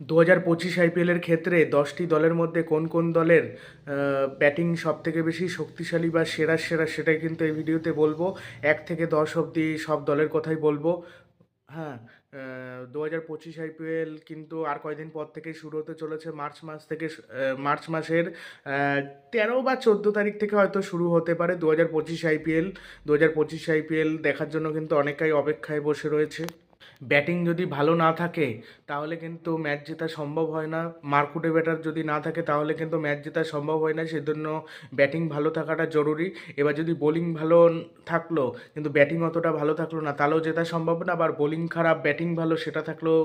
দু হাজার পঁচিশ আইপিএলের ক্ষেত্রে দশটি দলের মধ্যে কোন কোন দলের ব্যাটিং সব থেকে বেশি শক্তিশালী বা সেরা সেরা সেটাই কিন্তু এই ভিডিওতে বলব। এক থেকে দশ অবধি সব দলের কথাই বলব। হ্যাঁ দু হাজার পঁচিশ আইপিএল কিন্তু আর কয়দিন পর থেকেই শুরু হতে চলেছে, মার্চ মাস থেকে মার্চ মাসের তেরো বা চোদ্দ তারিখ থেকে হয়তো শুরু হতে পারে দু হাজার পঁচিশ আইপিএল। দু হাজার পঁচিশ আইপিএল দেখার জন্য কিন্তু অনেকেই অপেক্ষায় বসে রয়েছে। ব্যাটিং যদি ভালো না থাকে, তাহলে কিন্তু ম্যাচ জেতা সম্ভব হয় না। মার্কুটে ব্যাটার যদি না থাকে, তাহলে কিন্তু ম্যাচ জেতা সম্ভব হয় না। সেজন্য ব্যাটিং ভালো থাকাটা জরুরি। এবার যদি বোলিং ভালো থাকল, কিন্তু ব্যাটিং অতটা ভালো থাকল না, তাহলেও জেতা সম্ভব না। আবার বোলিং খারাপ, ব্যাটিং ভালো, সেটা থাকলেও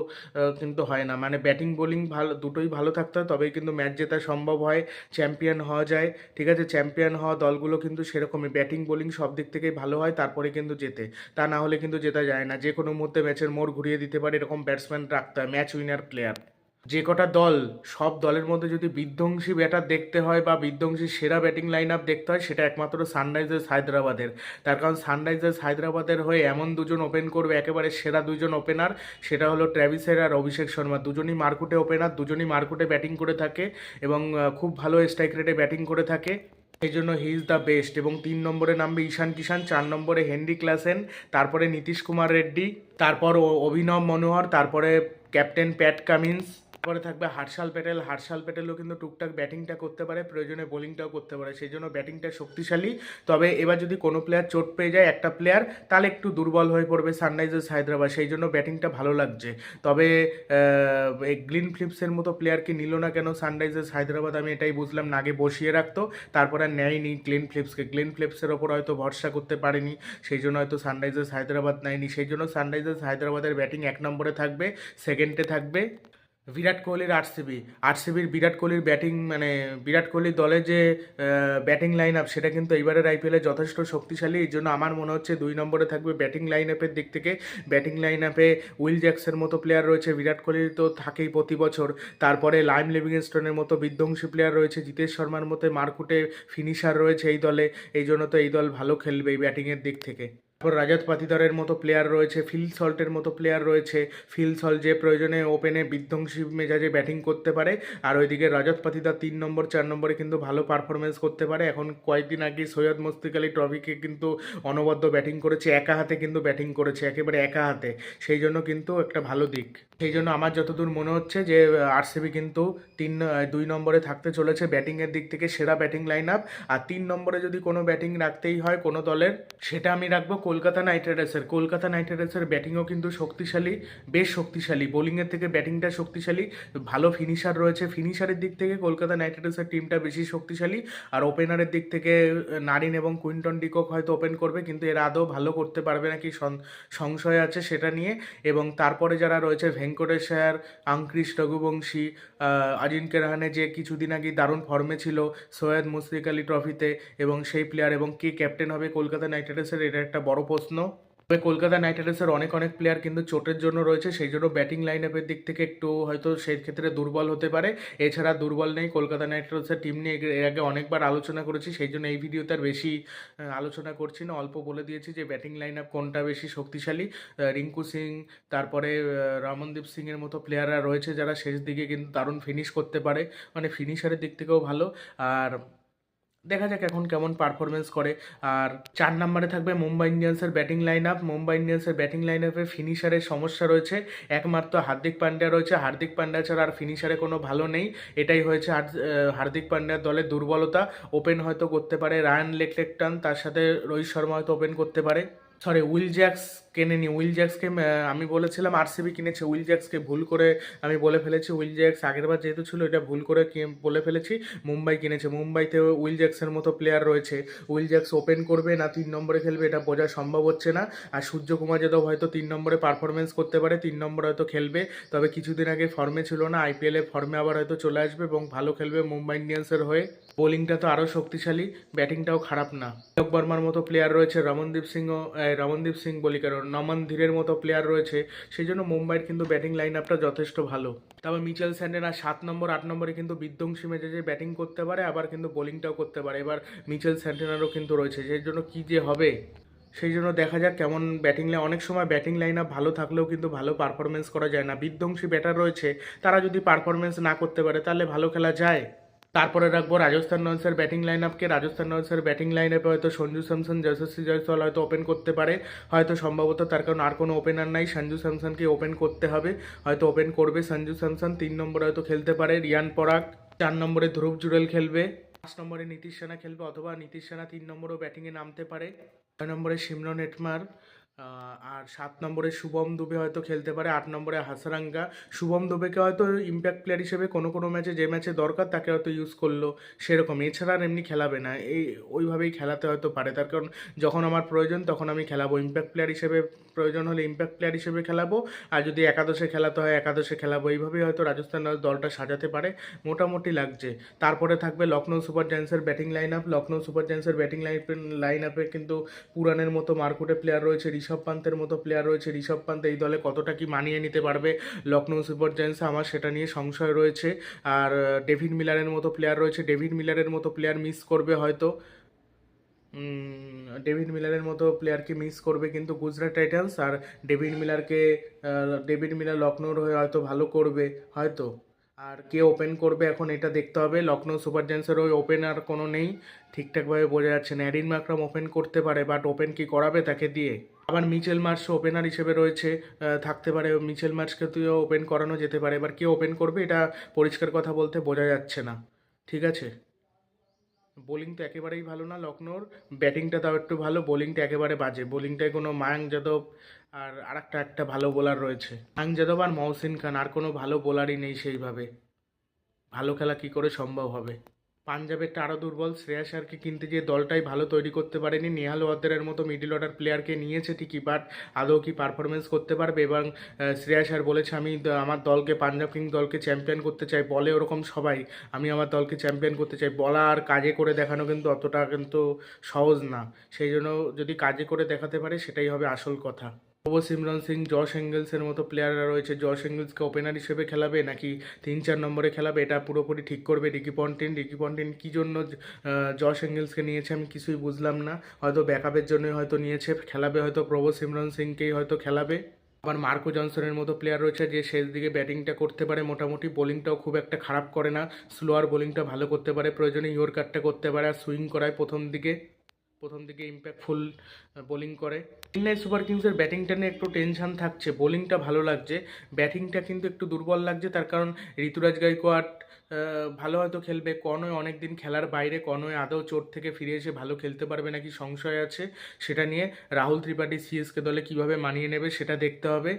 কিন্তু হয় না। মানে ব্যাটিং, বোলিং ভালো, দুটোই ভালো থাকতে হয়, তবেই কিন্তু ম্যাচ জেতা সম্ভব হয়, চ্যাম্পিয়ন হওয়া যায়। ঠিক আছে, চ্যাম্পিয়ন হওয়া দলগুলো কিন্তু সেরকমই। ব্যাটিং, বোলিং সব দিক থেকেই ভালো হয়, তারপরে কিন্তু জেতে। তা না হলে কিন্তু জেতা যায় না। যে কোনো মুহূর্তে ম্যাচের মোড় ঘুরিয়ে দিতে পারে, এরকম ব্যাটসম্যান রাখতে হয় ম্যাচ উইনার প্লেয়ার যে কটা দল, সব দলের মধ্যে যদি বিধ্বংসী ব্যাটার দেখতে হয় বা বিধ্বংসী সেরা ব্যাটিং লাইন আপ দেখতে হয়, সেটা একমাত্র সানরাইজার্স হায়দ্রাবাদের। তার কারণ সানরাইজার্স হায়দ্রাবাদের হয়ে এমন দুজন ওপেন করবে, একেবারে সেরা দুজন ওপেনার সেটা হলো ট্র্যাভিসের আর অভিষেক শর্মা। দুজনই মার্কুটে ওপেনার দুজনই মার্কুটে ব্যাটিং করে থাকে এবং খুব ভালো স্ট্রাইক রেটে ব্যাটিং করে থাকে। এই জন্য হি ইজ দ্য বেস্ট এবং তিন নম্বরে নামবে ঈশান কিষান চার নম্বরে হেনরি ক্লাসেন, তারপরে নীতিশ কুমার রেড্ডি, তারপর অভিনব মনোহর, তারপরে ক্যাপ্টেন প্যাট কামিন্স তারপরে থাকবে হার্ষাল প্যাটেল। হার্ষাল প্যাটেলও কিন্তু টুকটাক ব্যাটিংটা করতে পারে, প্রয়োজনে বোলিংটাও করতে পারে, সেই জন্য ব্যাটিংটা শক্তিশালী। তবে এবার যদি কোনো প্লেয়ার চোট পেয়ে যায়, একটা প্লেয়ার তাহলে একটু দুর্বল হয়ে পড়বে সানরাইজার্স হায়দ্রাবাদ, সেই জন্য ব্যাটিংটা ভালো লাগছে। তবে এই গ্লিন ফ্লিপসের মতো প্লেয়ারকে নিল না কেন সানরাইজার্স হায়দ্রাবাদ, আমি এটাই বুঝলাম না আগে বসিয়ে রাখতো, তারপরে নেয়নি গ্লেন ফ্লিপসকে গ্লেন ফ্লিপসের ওপর হয়তো ভরসা করতে পারেনি, সেই জন্য হয়তো সানরাইজার্স হায়দ্রাবাদ নেয়নি। সেই জন্য সানরাইজার্স হায়দ্রাবাদের ব্যাটিং এক নম্বরে থাকবে সেকেন্ডে থাকবে বিরাট কোহলির আরসিবি। আরসিবির বিরাট কোহলির ব্যাটিং মানে বিরাট কোহলির দলের যে ব্যাটিং লাইন আপ সেটা কিন্তু এইবারের আইপিএলে যথেষ্ট শক্তিশালী। এই জন্য আমার মনে হচ্ছে দুই নম্বরে থাকবে ব্যাটিং লাইন আপের দিক থেকে। ব্যাটিং লাইন আপে উইল জ্যাক্সের মতো প্লেয়ার রয়েছে। বিরাট কোহলির তো থাকেই প্রতি বছর। তারপরে লাইম লিভিংস্টোনের মতো বিধ্বংসী প্লেয়ার রয়েছে। জিতেশ শর্মার মতো মার্কুটে ফিনিশার রয়েছে এই দলে। এই জন্য তো এই দল ভালো খেলবে ব্যাটিংয়ের দিক থেকে। তারপর রাজাত পাতিদারের মতো প্লেয়ার রয়েছে, ফিল সল্টের মতো প্লেয়ার রয়েছে। ফিল সল্ট যে প্রয়োজনে ওপেনে বিধ্বংসী মেজাজে ব্যাটিং করতে পারে, আর ওইদিকে রাজাত পাতিদার তিন নম্বর, চার নম্বরে কিন্তু ভালো পারফরমেন্স করতে পারে। এখন কয়েকদিন আগে সৈয়দ মুস্তিক আলী ট্রফিকে কিন্তু অনবদ্য ব্যাটিং করেছে, একা হাতে কিন্তু ব্যাটিং করেছে, একেবারে একা হাতে। সেই জন্য কিন্তু একটা ভালো দিক। সেই জন্য আমার যতদূর মনে হচ্ছে যে, আরসিবি কিন্তু তিন, দুই নম্বরে থাকতে চলেছে ব্যাটিংয়ের দিক থেকে, সেরা ব্যাটিং লাইন আপ আর তিন নম্বরে যদি কোনো ব্যাটিং রাখতেই হয় কোনো দলের, সেটা আমি রাখব কলকাতা নাইট রাইডার্সের, কলকাতা নাইট রাইডার্সের ব্যাটিংও কিন্তু শক্তিশালী, বেশ শক্তিশালী। বোলিংয়ের থেকে ব্যাটিংটা শক্তিশালী, ভালো ফিনিশার রয়েছে। ফিনিশারের দিক থেকে কলকাতা নাইট রাইডার্সের টিমটা বেশি শক্তিশালী, আর ওপেনারের দিক থেকে নারিন এবং কুইন্টন ডিকক হয়তো ওপেন করবে, কিন্তু এরা আদৌ ভালো করতে পারবে নাকি সংশয় আছে সেটা নিয়ে। এবং তারপরে যারা রয়েছে, ভেঙ্কটেশ্বর আংক্রিস রঘুবংশী আজিঙ্ক্য রাহানে যে কিছুদিন আগে দারুণ ফর্মে ছিল, সৈয়দ মুশফিক আলী ট্রফিতে এবং সেই প্লেয়ার এবং কে ক্যাপ্টেন হবে কলকাতা নাইট রাইডার্সের, এটা একটা বড় প্রশ্ন। তবে কলকাতা নাইট রাইডার্সের অনেক অনেক প্লেয়ার কিন্তু চোটের জন্য রয়েছে, সেই জন্য ব্যাটিং লাইন আপের দিক থেকে একটু হয়তো সেই ক্ষেত্রে দুর্বল হতে পারে। এছাড়া দুর্বল নেই, কলকাতা নাইট রাইডার্সের টিম নিয়ে এর আগে অনেকবার আলোচনা করেছি, সেই জন্য এই ভিডিওতে আর বেশি আলোচনা করছি না। অল্প বলে দিয়েছি যে ব্যাটিং লাইন আপ কোনটা বেশি শক্তিশালী। রিঙ্কু সিং, তারপরে রমনদীপ সিংয়ের মতো প্লেয়াররা রয়েছে যারা শেষ দিকে কিন্তু দারুণ ফিনিশ করতে পারে। মানে ফিনিশারের দিক থেকেও ভালো। আর দেখা যাক এখন কেমন পারফরমেন্স করে। আর চার নম্বরে থাকবে মুম্বাই ইন্ডিয়ান্সের ব্যাটিং লাইন আপ মুম্বাই ইন্ডিয়ান্সের ব্যাটিং লাইন আপে ফিনিশারের সমস্যা রয়েছে। একমাত্র হার্দিক পান্ডিয়া রয়েছে। হার্দিক পান্ডিয়া ছাড়া আর ফিনিশারে কোনো ভালো নেই। এটাই হয়েছে হার্দিক পান্ডিয়ার দলের দুর্বলতা। ওপেন হয়তো করতে পারে। রায়ান লেকলেকটান তার সাথে রোহিত শর্মা হয়তো ওপেন করতে পারে। সরি উইল জ্যাক্স কেনেনি উইল জ্যাক্সকে আমি বলেছিলাম আরসিবি কিনেছে উইল জ্যাক্সকে ভুল করে আমি বলে ফেলেছি উইল জ্যাক্স আগেরবার যেহেতু ছিল এটা ভুল করে বলে ফেলেছি, মুম্বাই কিনেছে, মুম্বাইতে উইল জ্যাক্সের মতো প্লেয়ার রয়েছে উইল জ্যাক্স ওপেন করবে না তিন নম্বরে খেলবে এটা বোঝা সম্ভব হচ্ছে না, আর সূর্যকুমার যাদব হয়তো তিন নম্বরে পারফরমেন্স করতে পারে, তিন নম্বরে হয়তো খেলবে, তবে কিছুদিন আগে ফর্মে ছিল না আইপিএলে ফর্মে আবার হয়তো চলে আসবে এবং ভালো খেলবে মুম্বাই ইন্ডিয়ান্সের হয়ে বোলিংটা তো আরও শক্তিশালী ব্যাটিংটাও খারাপ না। বর্মার মতো প্লেয়ার রয়েছে, রমনদীপ সিংও রমনদীপ সিং বলি, কারণ নমন ধীরের মতো প্লেয়ার রয়েছে সেই জন্য মুম্বাইয়ের কিন্তু ব্যাটিং লাইন আপটা যথেষ্ট ভালো। তারপর মিচেল স্যান্ডেনা সাত নম্বর, আট নম্বরে কিন্তু বিধ্বংসী মেজাজে ব্যাটিং করতে পারে, আবার কিন্তু বোলিংটাও করতে পারে। এবার মিচেল স্যান্টেনারও কিন্তু রয়েছে সেই জন্য কী যে হবে? সেই জন্য দেখা যাক কেমন ব্যাটিং লাইন অনেক সময় ব্যাটিং লাইন আপ ভালো থাকলেও কিন্তু ভালো পারফরমেন্স করা যায় না। বিধ্বংসী ব্যাটার রয়েছে, তারা যদি পারফরমেন্স না করতে পারে, তাহলে ভালো খেলা যায়। তারপরে রাখব রাজস্থান রয়্যালসের ব্যাটিং লাইন আপকে রাজস্থান রয়্যালসের ব্যাটিং লাইন আপে হয়তো সঞ্জু স্যামসন যশস্বী জয়সওয়াল হয়তো ওপেন করতে পারে। হয়তো সম্ভবত তার কারণ আর কোনো ওপেনার নাই। সঞ্জু স্যামসনকে ওপেন করতে হবে। হয়তো ওপেন করবে সঞ্জু স্যামসন। তিন নম্বরে হয়তো খেলতে পারে রিয়ান পরাগ। চার নম্বরে ধ্রুব জুরেল খেলবে। পাঁচ নম্বরে নীতিশ সেনা খেলবে অথবা নীতিশ সেনা তিন নম্বরেও ব্যাটিংয়ে নামতে পারে। ছয় নম্বরে সিমরন এটমার আর সাত নম্বরে শুভম দুবে হয়তো খেলতে পারে, আট নম্বরে হাসারাঙ্গা। শুভম দুবেকে হয়তো ইম্প্যাক্ট প্লেয়ার হিসেবে কোনো কোনো ম্যাচে যে ম্যাচে দরকার তাকে হয়তো ইউজ করল সেরকম। এছাড়া আর এমনি খেলাবে না। এই ওইভাবেই খেলাতে হয়তো পারে। তার কারণ যখন আমার প্রয়োজন তখন আমি খেলাবো। ইম্প্যাক্ট প্লেয়ার হিসেবে প্রয়োজন হলে ইম্প্যাক্ট প্লেয়ার হিসেবে খেলাবো। আর যদি একাদশে খেলাতে হয়, একাদশে খেলাবো। এইভাবেই হয়তো রাজস্থান রয়্যালস দলটা সাজাতে পারে। মোটামুটি লাগছে। তারপরে থাকবে Lucknow super জায়ান্টসের batting line up Lucknow super জায়ান্টসের batting line line আপে কিন্তু পুরানের মতো মার্কুটে প্লেয়ার রয়েছে ঋষভ পান্তের মতো প্লেয়ার রয়েছে। ঋষভ পান্ত এই দলে কতটা কি মানিয়ে নিতে পারবে? লখনৌ সুপার জায়ান্টসে আমার সেটা নিয়ে সংশয় রয়েছে। আর ডেভিড মিলারের মতো প্লেয়ার রয়েছে। ডেভিড মিলারের মতো প্লেয়ার মিস করবে হয়তো। ডেভিড মিলারের মতো প্লেয়ারকে মিস করবে কিন্তু গুজরাট টাইটান্স আর ডেভিড মিলারকে ডেভিড মিলার লখনৌর হয়ে হয়তো ভালো করবে হয়তো। আর কে ওপেন করবে এখন এটা দেখতে হবে। লখনৌ সুপার জায়ান্টসের ওই ওপেন আর কোনো নেই। ঠিকঠাকভাবে বোঝা যাচ্ছে না। অ্যাডিন মাকরাম ওপেন করতে পারে বাট ওপেন কি করাবে তাকে দিয়ে? আবার মিচেল মার্স ওপেনার হিসেবে রয়েছে থাকতে পারে। মিচেল মার্সকে তুইও ওপেন করানো যেতে পারে। এবার কে ওপেন করবে এটা পরিষ্কার কথা বলতে বোঝা যাচ্ছে না। ঠিক আছে? বোলিং তো একেবারেই ভালো না লখনৌর। ব্যাটিংটা তাও একটু ভালো। বোলিংটা একেবারে বাজে। বোলিংটায় কোনো মায়াঙ্ক যাদব আর আরেকটা একটা ভালো বোলার রয়েছে। মায়াঙ্ক যাদব আর মহসিন খান, আর কোনো ভালো বোলারই নেই সেইভাবে। ভালো খেলা কি করে সম্ভব হবে? পাঞ্জাবেরটা আরও দুর্বল। শ্রেয়াস আয়ারকে কিনতে গিয়ে দলটাই ভালো তৈরি করতে পারেনি। নেহাল ওয়াদ্দারের মতো মিডিল অর্ডার প্লেয়ারকে নিয়েছে ঠিকই বাট আদৌ কি পারফরমেন্স করতে পারবে? এবং শ্রেয়াস আয়ার বলেছে, আমি আমার দলকে, পাঞ্জাব কিং দলকে চ্যাম্পিয়ন করতে চাই। বলে ওরকম সবাই, আমি আমার দলকে চ্যাম্পিয়ন করতে চাই। বলা আর কাজে করে দেখানো কিন্তু অতটা কিন্তু সহজ না। সেই জন্য যদি কাজে করে দেখাতে পারে, সেটাই হবে আসল কথা। সিমরন সিং, জশ এঙ্গেলসের মতো প্লেয়াররা রয়েছে। জশ এঙ্গেলসকে ওপেনার হিসেবে খেলাবে নাকি তিন চার নম্বরে খেলাবে? এটা পুরোপুরি ঠিক করবে রিকি পন্টিন। রিকি পন্টিন কী জন্য জশ এঙ্গেলসকে নিয়েছে আমি কিছুই বুঝলাম না। হয়তো ব্যাকআপের জন্যই হয়তো নিয়েছে, খেলাবে হয়তো প্রভু সিমরন সিংকেই হয়তো খেলাবে। আবার মার্কো জনসনের মতো প্লেয়ার রয়েছে যে শেষ দিকে ব্যাটিংটা করতে পারে, মোটামুটি বোলিংটাও খুব একটা খারাপ করে না। স্লোয়ার বোলিংটা ভালো করতে পারে, প্রয়োজনে ইয়র্কারটা করতে পারে, আর সুইং করায় প্রথম দিকে। প্রথম দিকে ইম্প্যাক্টফুল বোলিং করে। চেন্নাই সুপার কিংসের ব্যাটিংটা নিয়ে একটু টেনশন থাকছে বোলিংটা ভালো লাগছে। ব্যাটিংটা কিন্তু একটু দুর্বল লাগছে, তার কারণ ঋতুরাজ গাইকোয়াড ভালো হয়তো খেলবে। কনয় অনেক দিন খেলার বাইরে, কনয় আদৌ চোট থেকে ফিরে এসে ভালো খেলতে পারবে নাকি সংশয় আছে, সেটা নিয়ে রাহুল ত্রিপাঠী সিএসকে দলে কীভাবে মানিয়ে নেবে সেটা দেখতে হবে।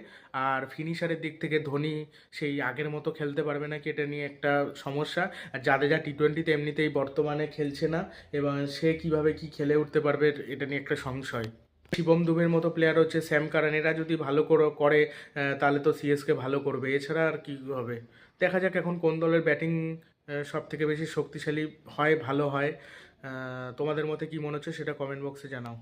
আর ফিনিশারের দিক থেকে ধোনি সেই আগের মতো খেলতে পারবে নাকি এটা নিয়ে একটা সমস্যা। আর জাদেজা টি টোয়েন্টিতে এমনিতেই বর্তমানে খেলছে না, এবং সে কীভাবে কি খেলে উঠতে পারবে এটা নিয়ে একটা সংশয়। শিবম দুবের মতো প্লেয়ার হচ্ছে স্যাম কারান এরা যদি ভালো করে করে তাহলে তো সিএসকে ভালো করবে। এছাড়া আর কি হবে? দেখা যাক এখন কোন দলের ব্যাটিং সব থেকে বেশি শক্তিশালী হয়, ভালো হয়। তোমাদের মতে কি মনে হচ্ছে সেটা কমেন্ট বক্সে জানাও।